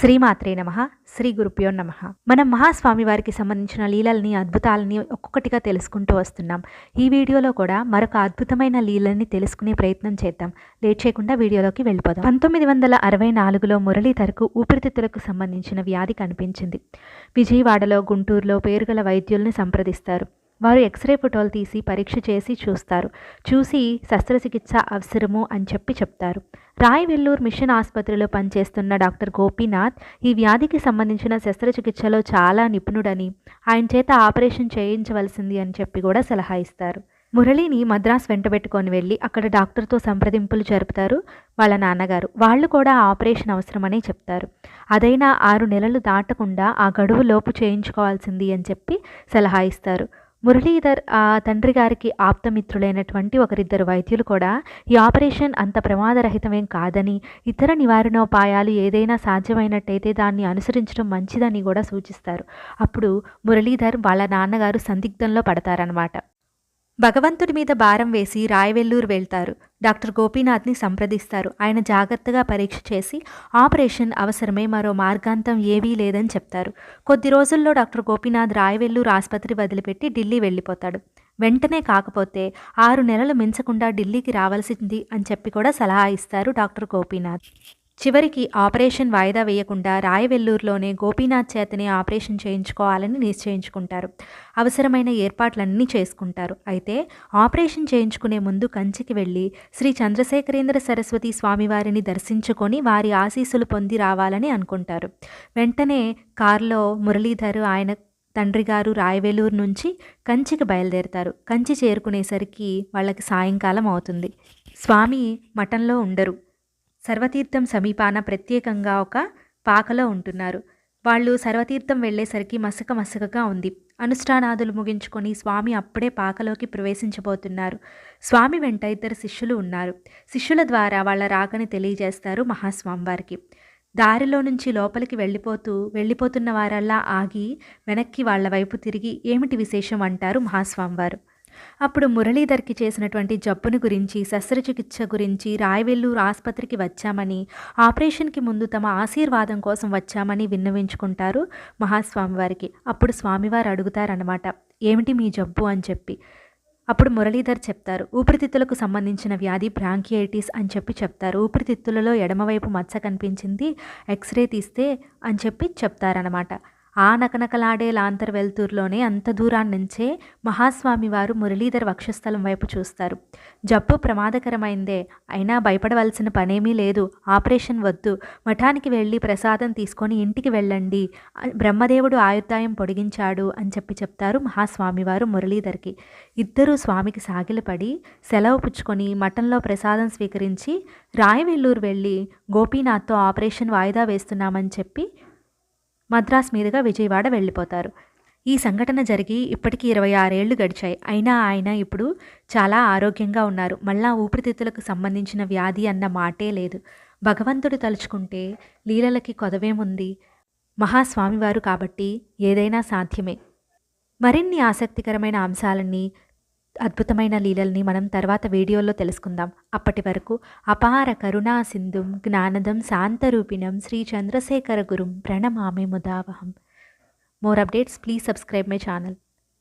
శ్రీమాత్రే నమ శ్రీ గురుప్యో నమ. మనం మహాస్వామి వారికి సంబంధించిన లీలల్ని అద్భుతాలని ఒక్కొక్కటిగా తెలుసుకుంటూ వస్తున్నాం. ఈ వీడియోలో కూడా మరొక అద్భుతమైన లీలల్ని తెలుసుకునే ప్రయత్నం చేద్దాం. లేట్ చేయకుండా వీడియోలోకి వెళ్ళిపోదాం. పంతొమ్మిది వందల అరవై నాలుగులో మురళీధర్కు ఊపిరితిత్తులకు సంబంధించిన వ్యాధి కనిపించింది. విజయవాడలో గుంటూరులో పేరుగల వైద్యుల్ని సంప్రదిస్తారు. వారు ఎక్స్రే ఫోటోలు తీసి పరీక్ష చేసి చూస్తారు. చూసి శస్త్రచికిత్స అవసరము అని చెప్పి చెప్తారు. రాయవెల్లూరు మిషన్ ఆసుపత్రిలో పనిచేస్తున్న డాక్టర్ గోపీనాథ్ ఈ వ్యాధికి సంబంధించిన శస్త్రచికిత్సలో చాలా నిపుణుడని ఆయన చేత ఆపరేషన్ చేయించవలసింది అని చెప్పి కూడా సలహా ఇస్తారు. మురళిని మద్రాస్ వెంటబెట్టుకొని వెళ్ళి అక్కడ డాక్టర్తో సంప్రదింపులు జరుపుతారు వాళ్ళ నాన్నగారు. వాళ్ళు కూడా ఆపరేషన్ అవసరమని చెప్తారు. అదైనా ఆరు నెలలు దాటకుండా ఆ గడువు లోపు చేయించుకోవాల్సింది అని చెప్పి సలహా ఇస్తారు. మురళీధర్ ఆ తండ్రి గారికి ఆప్తమిత్రులైనటువంటి ఒకరిద్దరు వైద్యులు కూడా ఈ ఆపరేషన్ అంత ప్రమాదరహితమేం కాదని ఇతర నివారణోపాయాలు ఏదైనా సాధ్యమైనట్టయితే దాన్ని అనుసరించడం మంచిదని కూడా సూచిస్తారు. అప్పుడు మురళీధర్ వాళ్ళ నాన్నగారు సందిగ్ధంలో పడతారనమాట భగవంతుడి మీద భారం వేసి రాయవెల్లూరు వెళ్తారు. డాక్టర్ గోపీనాథ్ని సంప్రదిస్తారు. ఆయన జాగ్రత్తగా పరీక్ష చేసి ఆపరేషన్ అవసరమే మరో మార్గాంతం ఏవీ లేదని చెప్తారు. కొద్ది రోజుల్లో డాక్టర్ గోపీనాథ్ రాయవెల్లూరు ఆసుపత్రి వదిలిపెట్టి ఢిల్లీ వెళ్ళిపోతాడు. వెంటనే కాకపోతే ఆరు నెలలు మించకుండా ఢిల్లీకి రావాల్సింది అని చెప్పి కూడా సలహా ఇస్తారు డాక్టర్ గోపీనాథ్. చివరికి ఆపరేషన్ వాయిదా వేయకుండా రాయవెల్లూరులోనే గోపీనాథ్ చేతనే ఆపరేషన్ చేయించుకోవాలని నిశ్చయించుకుంటారు. అవసరమైన ఏర్పాట్లన్నీ చేసుకుంటారు. అయితే ఆపరేషన్ చేయించుకునే ముందు కంచికి వెళ్ళి శ్రీ చంద్రశేఖరేంద్ర సరస్వతి స్వామివారిని దర్శించుకొని వారి ఆశీస్సులు పొంది రావాలని అనుకుంటారు. వెంటనే కారులో మురళీధర్ ఆయన తండ్రి గారు రాయవేలూరు నుంచి కంచికి బయలుదేరుతారు. కంచి చేరుకునేసరికి వాళ్ళకి సాయంకాలం అవుతుంది. స్వామి మఠంలో ఉండరు. సర్వతీర్థం సమీపాన ప్రత్యేకంగా ఒక పాకలో ఉంటున్నారు. వాళ్ళు సర్వతీర్థం వెళ్ళేసరికి మసక మసకగా ఉంది. అనుష్ఠానాదులు ముగించుకొని స్వామి అప్పుడే పాకలోకి ప్రవేశించబోతున్నారు. స్వామి వెంట ఇద్దరు శిష్యులు ఉన్నారు. శిష్యుల ద్వారా వాళ్ళ రాకని తెలియజేస్తారు మహాస్వామివారికి. దారిలో నుంచి లోపలికి వెళ్ళిపోతూ వెళ్ళిపోతున్న వారల్లా ఆగి వెనక్కి వాళ్ళ వైపు తిరిగి ఏమిటి విశేషం? అంటారు మహాస్వామివారు. అప్పుడు మురళీధర్కి చేసినటువంటి జబ్బును గురించి శస్త్రచికిత్స గురించి రాయవెల్లూరు ఆసుపత్రికి వచ్చామని ఆపరేషన్కి ముందు తమ ఆశీర్వాదం కోసం వచ్చామని విన్నవించుకుంటారు మహాస్వామివారికి. అప్పుడు స్వామివారు అడుగుతారనమాట ఏమిటి మీ జబ్బు? అని చెప్పి. అప్పుడు మురళీధర్ చెప్తారు ఊపిరితిత్తులకు సంబంధించిన వ్యాధి బ్రాంకియైటిస్ అని చెప్పి చెప్తారు. ఊపిరితిత్తులలో ఎడమవైపు మచ్చ కనిపించింది ఎక్స్రే తీస్తే అని చెప్పి చెప్తారనమాట ఆ నకనకలాడే లాంతర్ వెల్తూరులోనే అంత దూరాన్నించే మహాస్వామి వారు మురళీధర్ వక్షస్థలం వైపు చూస్తారు. జబ్బు ప్రమాదకరమైందే అయినా భయపడవలసిన పనేమీ లేదు. ఆపరేషన్ వద్దు. మఠానికి వెళ్ళి ప్రసాదం తీసుకొని ఇంటికి వెళ్ళండి. బ్రహ్మదేవుడు ఆయుర్దాయం పొడిగించాడు అని చెప్పి చెప్తారు మహాస్వామివారు మురళీధర్కి. ఇద్దరూ స్వామికి సాగిలపడి సెలవు పుచ్చుకొని మఠంలో ప్రసాదం స్వీకరించి రాయవెల్లూరు వెళ్ళి గోపీనాథ్తో ఆపరేషన్ వాయిదా వేస్తున్నామని చెప్పి మద్రాస్ మీదుగా విజయవాడ వెళ్ళిపోతారు. ఈ సంఘటన జరిగి ఇప్పటికీ ఇరవై ఆరేళ్ళు గడిచాయి. అయినా ఆయన ఇప్పుడు చాలా ఆరోగ్యంగా ఉన్నారు. మళ్ళా ఊపిరితిత్తులకు సంబంధించిన వ్యాధి అన్న మాటే లేదు. భగవంతుడు తలుచుకుంటే లీలలకి కొదవేముంది? మహాస్వామివారు కాబట్టి ఏదైనా సాధ్యమే. మరిన్ని ఆసక్తికరమైన అంశాలన్నీ అద్భుతమైన లీలల్ని మనం తర్వాత వీడియోలో తెలుసుకుందాం. అప్పటి వరకు అపార కరుణా సింధుం జ్ఞానదం శాంతరూపిణం శ్రీ చంద్రశేఖర గురుం ప్రణమామి ముదావహం. More updates please subscribe my channel.